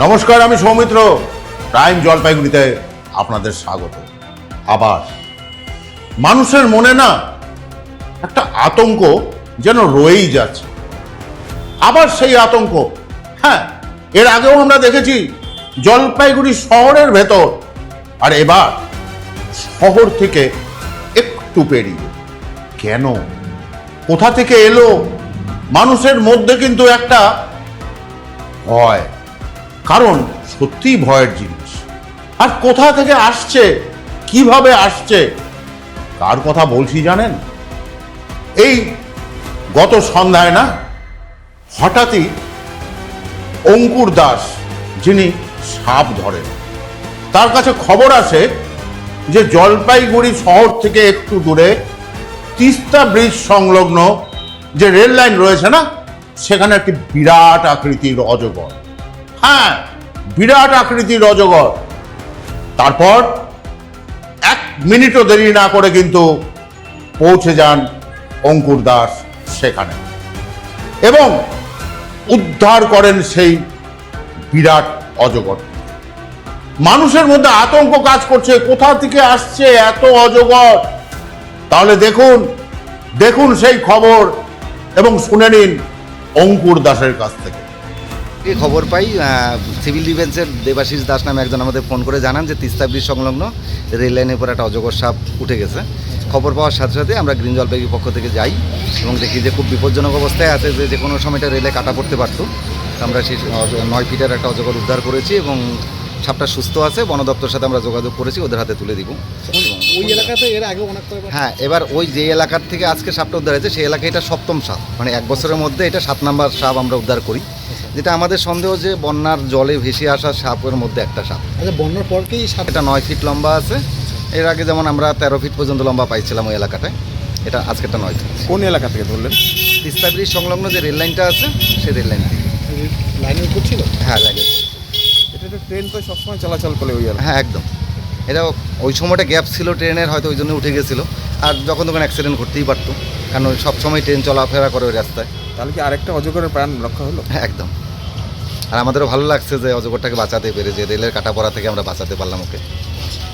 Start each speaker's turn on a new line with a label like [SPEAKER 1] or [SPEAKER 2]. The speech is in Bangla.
[SPEAKER 1] নমস্কার, আমি সৌমিত্র। প্রাইম জলপাইগুড়িতে আপনাদের স্বাগত। আবার, মানুষের মনে না একটা আতঙ্ক যেন রয়েই যাচ্ছে। আবার সেই আতঙ্ক। হ্যাঁ এর আগেও আমরা দেখেছি জলপাইগুড়ি শহরের ভেতর। আর এবার শহর থেকে একটু পেরিয়ে। কেন? কোথা থেকে এলো? মানুষের মধ্যে কিন্তু একটা ভয়। কারণ সত্যিই ভয়ের জিনিস। আর কোথা থেকে আসছে? কীভাবে আসছে? কার কথা বলছি জানেন? এই গত সন্ধ্যায় না, হঠাৎই অঙ্কুর দাস, যিনি সাপ ধরেন, তার কাছে খবর আসে যে জলপাইগুড়ি শহর থেকে একটু দূরে তিস্তা ব্রিজ সংলগ্ন যে রেল লাইন রয়েছে না, সেখানে একটি বিরাট আকৃতির অজগর। হ্যাঁ বিরাট আকৃতির অজগর। তারপর এক মিনিটও দেরি না করে কিন্তু পৌঁছে যান অঙ্কুর দাস সেখানে। এবং উদ্ধার করেন সেই বিরাট অজগর। মানুষের মধ্যে আতঙ্ক কাজ করছে, কোথা থেকে আসছে এত অজগর? তাহলে দেখুন দেখুন সেই খবর এবং শুনে নিন অঙ্কুর দাসের কাছ থেকে।
[SPEAKER 2] খবর পাই সিভিল ডিফেন্সের দেবাশিস দাস নামে একজন আমাদের ফোন করে জানান যে তিস্তা ব্রিজ সংলগ্ন রেল লাইনের উপর একটা অজগর সাপ উঠে গেছে। খবর পাওয়ার সাথে সাথে আমরা গ্রিন জলপাইগুড়ি পক্ষ থেকে যাই এবং দেখি যে খুব বিপজ্জনক অবস্থায় আছে যে যে কোনো সময়টা রেলে কাটা পড়তে পারতো। আমরা সেই নয় ফিটের একটা অজগর উদ্ধার করেছি এবং সাপটা সুস্থ আছে বন দপ্তরের সাথে আমরা যোগাযোগ করেছি ওদের হাতে তুলে দিব।
[SPEAKER 3] ওই এলাকাতে এর আগে অনেক
[SPEAKER 2] হ্যাঁ এবার ওই যে এলাকার থেকে আজকে সাপটা উদ্ধার হয়েছে সেই এলাকায় এটা সপ্তম সাপ। মানে এক বছরের মধ্যে এটা সাত নাম্বার সাপ আমরা উদ্ধার করি। যেটা আমাদের সন্দেহ যে বন্যার জলে ভেসে আসা সাপের মধ্যে একটা সাপ।
[SPEAKER 3] আচ্ছা বন্যার পরকেই সাপ
[SPEAKER 2] এটা নয় ফিট লম্বা আছে। এর আগে যেমন আমরা তেরো ফিট পর্যন্ত লম্বা পাইছিলাম ওই এলাকাটায় এটা আজকেরটা নয় ফিট।
[SPEAKER 4] কোন এলাকা থেকে ধরলেন?
[SPEAKER 2] তিস্তা ব্রিজ সংলগ্ন যে রেল লাইনটা আছে সেই রেল লাইন
[SPEAKER 3] লাইনের উপর ছিল?
[SPEAKER 2] হ্যাঁ লাগে
[SPEAKER 4] এটা তো ট্রেন তো সবসময় চলাচল করে ওই
[SPEAKER 2] হ্যাঁ একদম। এটা ওই সময়টা গ্যাপ ছিল ট্রেনের হয়তো ওই জন্য উঠে গেছিল। আর যখন তখন অ্যাক্সিডেন্ট ঘটতেই পারতো। কারণ সব সময় ট্রেন চলাফেরা করে ওই রাস্তায়।
[SPEAKER 4] তাহলে কি আরেকটা অজগরের প্রাণ রক্ষা হলো?
[SPEAKER 2] হ্যাঁ একদম। আর আমাদেরও ভালো লাগছে যে অজগরটাকে বাঁচাতে পেরে যে রেলের কাটা পড়া থেকে আমরা বাঁচাতে পারলাম ওকে।